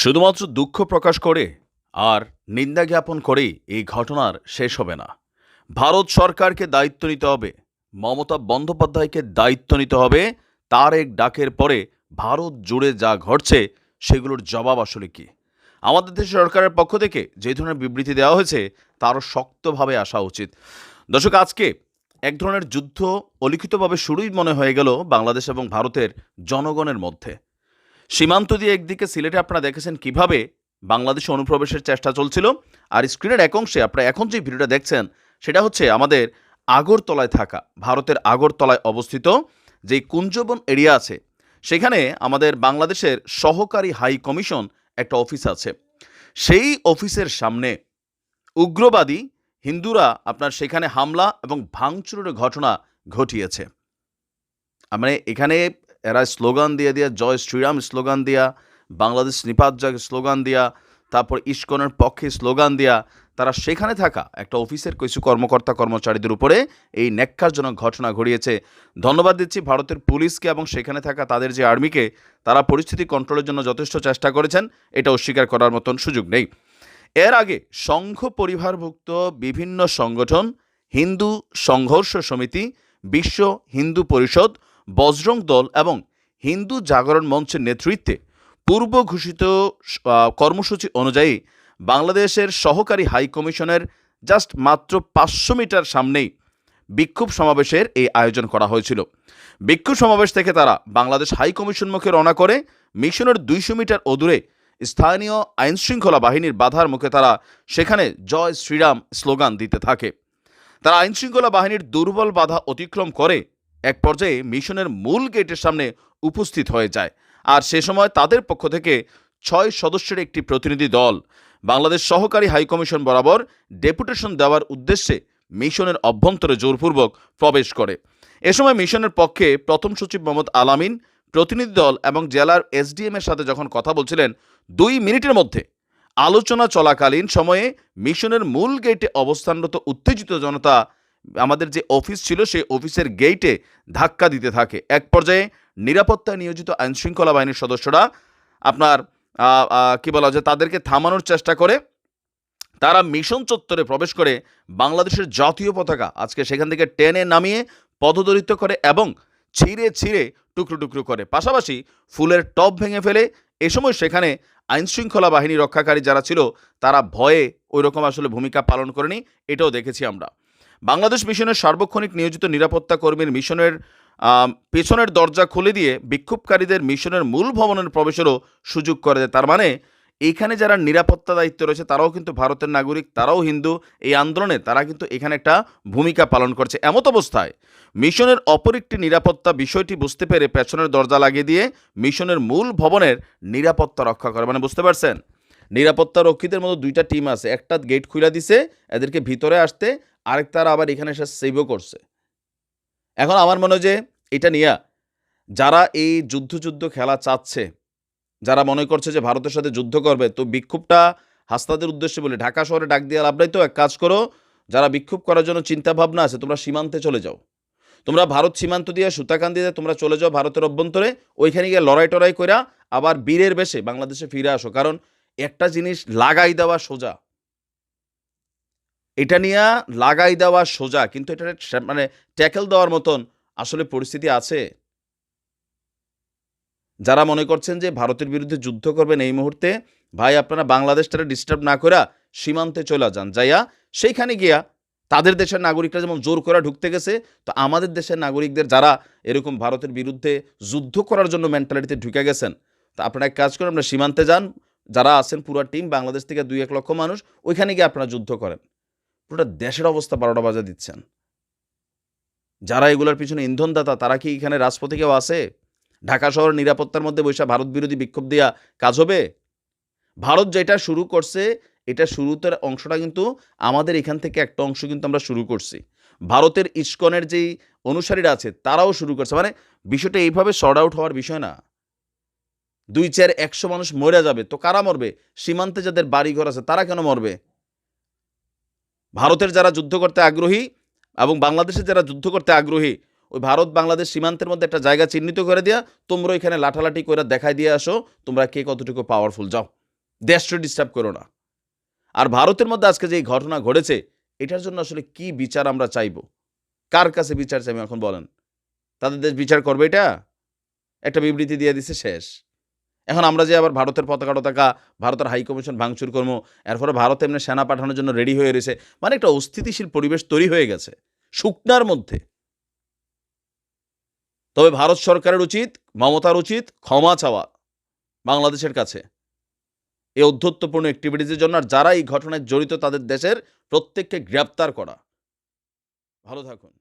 শুধুমাত্র দুঃখ প্রকাশ করে আর নিন্দা জ্ঞাপন করেই এই ঘটনার শেষ হবে না। ভারত সরকারকে দায়িত্ব নিতে হবে। মমতা বন্দ্যোপাধ্যায়কে দায়িত্ব নিতে হবে। তার এক ডাকের পরে ভারত জুড়ে যা ঘটছে, সেগুলোর জবাব আসলে কি? আমাদের দেশের সরকারের পক্ষ থেকে যে ধরনের বিবৃতি দেওয়া হয়েছে, তারও শক্তভাবে আসা উচিত। দর্শক, আজকে এক ধরনের যুদ্ধ অলিখিতভাবে শুরুই মনে হয়ে গেল বাংলাদেশ এবং ভারতের জনগণের মধ্যে। সীমান্ত দিয়ে একদিকে সিলেটে আপনারা দেখেছেন কীভাবে বাংলাদেশে অনুপ্রবেশের চেষ্টা চলছিল, আর স্ক্রিনের এক অংশে আপনারা এখন যে ভিডিওটা দেখছেন, সেটা হচ্ছে আমাদের আগরতলায় থাকা, ভারতের আগরতলায় অবস্থিত যে কুঞ্জবন এরিয়া আছে, সেখানে আমাদের বাংলাদেশের সহকারী হাই কমিশন একটা অফিস আছে। সেই অফিসের সামনে উগ্রবাদী হিন্দুরা আপনার সেখানে হামলা এবং ভাঙচুরের ঘটনা ঘটিয়েছে। মানে এখানে এরা স্লোগান দিয়ে দিয়া, জয় শ্রীরাম স্লোগান দিয়া, বাংলাদেশ নিপাত জয় স্লোগান দিয়া, তারপর ইস্কনের পক্ষে স্লোগান দিয়া, তারা সেখানে থাকা একটা অফিসের কিছু কর্মকর্তা কর্মচারীদের উপরে এই ন্যাক্কারজনক ঘটনা ঘটিয়েছে। ধন্যবাদ দিচ্ছি ভারতের পুলিশকে এবং সেখানে থাকা তাদের যে আর্মিকে, তারা পরিস্থিতি কন্ট্রোলের জন্য যথেষ্ট চেষ্টা করেছেন এটা অস্বীকার করার মতন সুযোগ নেই। এর আগে সংঘ পরিবারভুক্ত বিভিন্ন সংগঠন, হিন্দু সংঘর্ষ সমিতি, বিশ্ব হিন্দু পরিষদ বজরং দল এবং হিন্দু জাগরণ মঞ্চের নেতৃত্বে পূর্ব ঘোষিত কর্মসূচি অনুযায়ী বাংলাদেশের সহকারী হাই কমিশনের জাস্ট মাত্র পাঁচশো মিটার সামনেই বিক্ষোভ সমাবেশের এই আয়োজন করা হয়েছিল। বিক্ষোভ সমাবেশ থেকে তারা বাংলাদেশ হাই কমিশন মুখে রওনা করে মিশনের দুইশো মিটার অদূরে স্থানীয় আইনশৃঙ্খলা বাহিনীর বাধার মুখে তারা সেখানে জয় শ্রীরাম স্লোগান দিতে থাকে। তারা আইনশৃঙ্খলা বাহিনীর দুর্বল বাধা অতিক্রম করে এক পর্যায়ে মিশনের মূল গেটের সামনে উপস্থিত হয়ে যায়। আর সে সময় তাদের পক্ষ থেকে ছয় সদস্যের একটি প্রতিনিধি দল, বাংলাদেশ সহকারী হাইকমিশন বরাবর ডেপুটেশন দেওয়ার উদ্দেশ্যে মিশনের অভ্যন্তরে জোরপূর্বক প্রবেশ করে। এ সময় মিশনের পক্ষে প্রথম সচিব মোহাম্মদ আলামিন, প্রতিনিধি দল এবং জেলার এসডিএম এর সাথে যখন কথা বলছিলেন, দুই মিনিটের মধ্যে আলোচনা চলাকালীন সময়ে মিশনের মূল গেটে অবস্থানরত উত্তেজিত জনতা আমাদের যে অফিস ছিল, সেই অফিসের গেটে ধাক্কা দিতে থাকে। এক পর্যায়ে নিরাপত্তায় নিয়োজিত আইনশৃঙ্খলা বাহিনীর সদস্যরা আপনার কি বলা যায়, তাদেরকে থামানোর চেষ্টা করে। তারা মিশন চত্বরে প্রবেশ করে বাংলাদেশের জাতীয় পতাকা আজকে সেখান থেকে টেনে নামিয়ে পদদলিত করে এবং ছিঁড়ে ছিঁড়ে টুকরো টুকরো করে। পাশাপাশি ফুলের টপ ভেঙে ফেলে এ সময় সেখানে আইনশৃঙ্খলা বাহিনী রক্ষাকারী যারা ছিল, তারা ভয়ে ওই রকম আসলে ভূমিকা পালন করেনি, এটাও দেখেছি আমরা। বাংলাদেশ মিশনের সার্বক্ষণিক নিয়োজিত নিরাপত্তা কর্মীর মিশনের পেছনের দরজা খুলে দিয়ে বিক্ষোভকারীদের মিশনের মূল ভবনের প্রবেশেরও সুযোগ করে দেয়। তার মানে এখানে যারা নিরাপত্তা দায়িত্ব রয়েছে, তারাও কিন্তু ভারতের নাগরিক, তারাও হিন্দু। এই আন্দোলনে তারা কিন্তু এখানে একটা ভূমিকা পালন করছে। এমত অবস্থায়, মিশনের অপর একটি নিরাপত্তা বিষয়টি বুঝতে পেরে পেছনের দরজা লাগিয়ে দিয়ে মিশনের মূল ভবনের নিরাপত্তা রক্ষা করে। মানে বুঝতে পারছেন? নিরাপত্তা রক্ষীদের মতো দুইটা টিম আছে। একটা গেট খুলে দিছে, এদেরকে ভিতরে আসতে আরেকটারা আবার এখানে এসে সেভও করছে। এখন আমার মনে হয় যে এটা নিয়ে যারা এই যুদ্ধ যুদ্ধ খেলা চাচ্ছে, যারা মনে করছে যে ভারতের সাথে যুদ্ধ করবে, তো বিক্ষোভটা হাস্তাদের উদ্দেশ্যে বলে, ঢাকা শহরে ডাক দিয়ে লাভ নাই তো, এক কাজ করো, যারা বিক্ষোভ করার জন্য চিন্তা ভাবনা আছে, তোমরা সীমান্তে চলে যাও। তোমরা ভারত সীমান্ত দিয়ে সুতাকান দিয়ে তোমরা চলে যাও ভারতের অভ্যন্তরে, ওইখানে গিয়ে লড়াই টড়াই কইরা আবার বীরের বেশে বাংলাদেশে ফিরে আসো। কারণ একটা জিনিস লাগাই দেওয়া সোজা এটা নিয়ে লাগাই দেওয়া সোজা, কিন্তু এটা মানে ট্যাকেল দেওয়ার মতন আসলে পরিস্থিতি আছে। যারা মনে করছেন যে ভারতের বিরুদ্ধে যুদ্ধ করবেন এই মুহূর্তে, ভাই আপনারা বাংলাদেশটারে ডিস্টার্ব না করা সীমান্তে চলে যান। যাইয়া সেইখানে গিয়া তাদের দেশের নাগরিকরা যেমন জোর করে ঢুকতে গেছে, তো আমাদের দেশের নাগরিকদের যারা এরকম ভারতের বিরুদ্ধে যুদ্ধ করার জন্য মেন্টালিটিতে ঢুকে গেছেন, তা আপনারা এক কাজ করেন, আপনারা সীমান্তে যান। যারা আছেন পুরো টিম বাংলাদেশ থেকে দুই এক লক্ষ মানুষ, ওইখানে গিয়ে আপনারা যুদ্ধ করেন। পুরোটা দেশের অবস্থা বারোটা বাজা দিচ্ছেন। যারা এগুলোর পিছনে ইন্ধনদাতা, তারা কি এখানে রাজপথে কেউ আছে? ঢাকা শহর নিরাপত্তার মধ্যে বৈশা ভারত বিরোধী বিক্ষোভ দেওয়া কাজ হবে? ভারত যেটা শুরু করছে, এটা শুরুতে অংশটা কিন্তু আমাদের এখান থেকে একটা অংশ কিন্তু আমরা শুরু করছি। ভারতের ইস্কনের যেই অনুসারীরা আছে, তারাও শুরু করছে। মানে বিষয়টা এইভাবে শর্ট আউট হওয়ার বিষয় না। দুই চার একশো মানুষ মরে যাবে, তো কারা মরবে? সীমান্তে যাদের বাড়ি ঘর আছে, তারা কেন মরবে? ভারতের যারা যুদ্ধ করতে আগ্রহী এবং বাংলাদেশের যারা যুদ্ধ করতে আগ্রহী, ওই ভারত বাংলাদেশ সীমান্তের মধ্যে একটা জায়গা চিহ্নিত করে দেয়া তোমরা এখানে লাঠালাঠি করে দেখাই দিয়ে আসো, তোমরা কে কতটুকু পাওয়ারফুল যাও। দেশটা ডিস্টার্ব করো না। আর ভারতের মধ্যে আজকে যে ঘটনা ঘটেছে, এটার জন্য আসলে কি বিচার আমরা চাইব? কার কাছে বিচার চাইব এখন বলেন? তাদের দেশ বিচার করবে এটা? একটা বিবৃতি দিয়ে দিছে শেষ। এখন আমরা যে আবার ভারতের পতাকা টতাকা, ভারতের হাই কমিশন ভাঙচুর কর্ম এরপরে ভারত এমনি সেনা পাঠানোর জন্য রেডি হয়ে রয়েছে মানে একটা অস্থিতিশীল পরিবেশ তৈরি হয়ে গেছে, শুকনার মধ্যে। তবে ভারত সরকারের উচিত, মমতার উচিত ক্ষমা চাওয়া বাংলাদেশের কাছে। এই অধ্যত্বপূর্ণ অ্যাক্টিভিটিসের জন্য আর যারা এই ঘটনায় জড়িত তাদের দেশের প্রত্যেককে গ্রেপ্তার করা। ভালো থাকুন।